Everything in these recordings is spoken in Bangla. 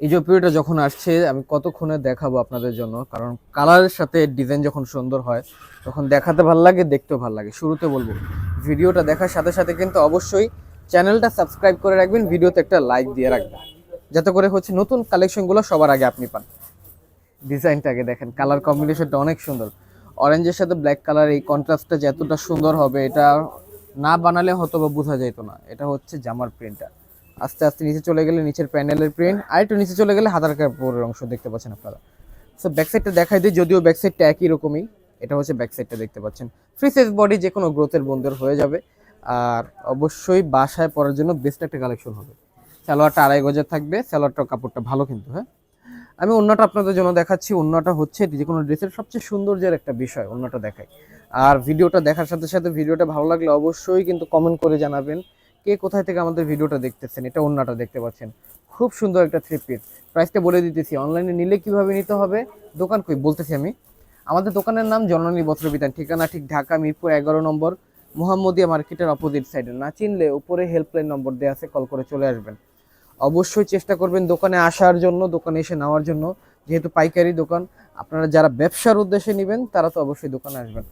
এই যে পিরিয়ডটা যখন আসছে, আমি কতক্ষণে দেখাবো আপনাদের জন্য? কারণ কালারের সাথে ডিজাইন যখন সুন্দর হয়, তখন দেখাতে ভালো লাগে, দেখতেও ভালো লাগে। শুরুতে বলব, ভিডিওটা দেখার সাথে সাথে কিন্তু অবশ্যই চ্যানেলটা সাবস্ক্রাইব করে রাখবেন, ভিডিওতে একটা লাইক দিয়ে রাখবেন। যাতে করে হচ্ছে নতুন কালেকশনগুলো সবার আগে আপনি পান। ডিজাইনটা আগে দেখেন কালার কম্বিনেশনটা অনেক সুন্দর। অরেঞ্জের সাথে ব্ল্যাক কালার এই কন্ট্রাস্টটা যে এতটা সুন্দর হবে, এটা না বানালে হয়তো বা বোঝা যেত না। এটা হচ্ছে জামার প্রিন্টটা আস্তে আস্তে নিচে চলে গেলে নিচের প্যানেলের প্রিন্ট আর একটু নিচে চলে গেলে হাতার কাপড়ের অংশ দেখতে পাচ্ছেন আপনারা। সো ব্যাক সাইডটা দেখাই দিই, যদিও ব্যাক সাইডটা একই রকমই, এটা হচ্ছে ব্যাক সাইডটা দেখতে পাচ্ছেন। ফ্রি সাইজ বডি যে কোনো গ্রোথের বন্ধুর হয়ে যাবে, আর অবশ্যই বাসায় পরার জন্য বেস্ট একটা কালেকশন হবে। সালোয়ারটা আড়াই গজের থাকবে, সালোয়ারটার কাপড়টা ভালো কিন্তু হ্যাঁ? আমি অন্যটা আপনাদের জন্য দেখাচ্ছি, অন্যটা হচ্ছে যে কোনো ড্রেসের সবচেয়ে সৌন্দর্যের একটা বিষয়, অন্যটা দেখাই। আর ভিডিওটা দেখার সাথে সাথে ভিডিওটা ভালো লাগলে অবশ্যই কিন্তু কমেন্ট করে জানাবেন কে কোথায় থেকে আমাদের ভিডিওটা দেখতেছেন, এটা অন্যটা দেখতে পাচ্ছেন। খুব সুন্দর একটা থ্রি পিস প্রাইসটা বলে দিতেছি অনলাইনে নিলে কীভাবে নিতে হবে? দোকান কই? বলতেছি আমি। আমাদের দোকানের নাম জননী বস্ত্রবিতান, ঠিকানা ঠিক ঢাকা, মিরপুর এগারো নম্বর, মোহাম্মদিয়া মার্কেটের অপোজিট সাইডে না চিনলে উপরে হেল্পলাইন নম্বর দেওয়া আছে কল করে চলে আসবেন। অবশ্যই চেষ্টা করবেন দোকানে আসার জন্য, দোকানে এসে নেওয়ার জন্য। যেহেতু পাইকারি দোকান, আপনারা যারা ব্যবসার উদ্দেশ্যে নেবেন, তারা তো অবশ্যই দোকানে আসবেন।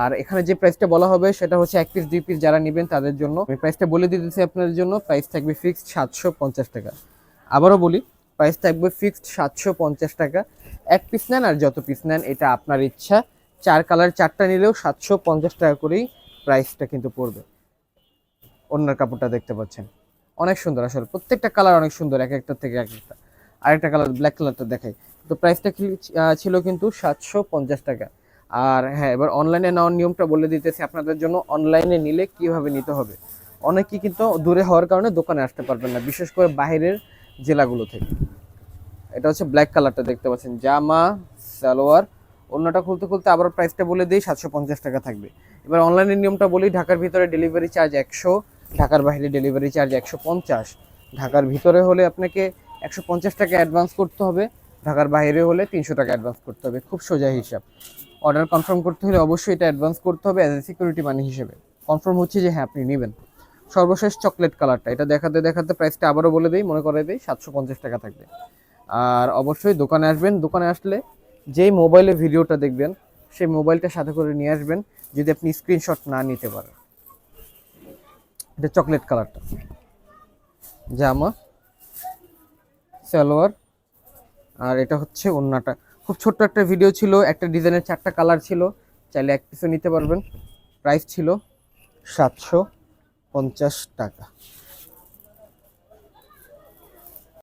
আর এখানে যে প্রাইসটা বলা হবে, সেটা হচ্ছে এক পিস দুই পিস যারা নেবেন তাদের জন্য। আমি প্রাইসটা বলে দিতেছি আপনাদের জন্য। প্রাইস থাকবে ফিক্সড সাতশো পঞ্চাশ টাকা। আবারও বলি প্রাইস থাকবে ফিক্সড সাতশো পঞ্চাশ টাকা। এক পিস নেন আর যত পিস নেন, এটা আপনার ইচ্ছা। চার কালার চারটা নিলেও সাতশো পঞ্চাশ টাকা করেই প্রাইসটা কিন্তু পড়বে। অন্যের কাপড়টা দেখতে পাচ্ছেন। অনেক সুন্দর আসলে। প্রত্যেকটা কালার অনেক সুন্দর, এক একটা থেকে এক একটা। আরেকটা কালার ব্ল্যাক কালারটা দেখাই। তো প্রাইসটা ছিল কিন্তু সাতশো পঞ্চাশ টাকা। আর হ্যাঁ এবার অনলাইনে নেওয়ার নিয়মটা বলে দিতেছি আপনাদের জন্য। অনলাইনে নিলে কীভাবে নিতে হবে? অনেকেই কিন্তু দূরে হওয়ার কারণে দোকানে আসতে পারবেন না, বিশেষ করে বাইরের জেলাগুলো থেকে। এটা হচ্ছে ব্ল্যাক কালারটা দেখতে পাচ্ছেন, জামা, সালোয়ার, অন্যটা খুলতে খুলতে আবার প্রাইসটা বলে দিই, সাতশো পঞ্চাশ টাকা থাকবে। এবার অনলাইনের নিয়মটা বলি, ঢাকার ভিতরে ডেলিভারি চার্জ একশো, ঢাকার বাইরে ডেলিভারি চার্জ একশো পঞ্চাশ। ঢাকার ভিতরে হলে আপনাকে একশো পঞ্চাশ টাকা অ্যাডভান্স করতে হবে। ঢাকার বাইরে হলে তিনশো টাকা অ্যাডভান্স করতে হবে। খুব সোজা হিসাব। অর্ডার কনফার্ম করতে হলে অবশ্যই এটা অ্যাডভান্স করতে হবে অ্যাজ এ সিকিউরিটি মানি হিসেবে। কনফার্ম হচ্ছে যে হ্যাঁ আপনি নেবেন। সর্বশেষ চকলেট কালারটা এটা দেখাতে দেখাতে প্রাইসটা আবারও বলে দিই, মনে করে দিই, সাতশো পঞ্চাশ টাকা থাকবে। আর অবশ্যই দোকানে আসবেন। দোকানে আসলে যেই মোবাইলে ভিডিওটা দেখবেন, সেই মোবাইলটা সাথে করে নিয়ে আসবেন, যদি আপনি স্ক্রিনশট না নিতে পারেন। এটা চকলেট কালারটা জামা, সালোয়ার আর এটা হচ্ছে ওন্নাটা। খুব ছোট্ট একটা ভিডিও ছিল, একটা ডিজাইনের চারটা কালার ছিল, চাইলে এক পিসও নিতে পারবেন। প্রাইস ছিল সাতশো পঞ্চাশ টাকা।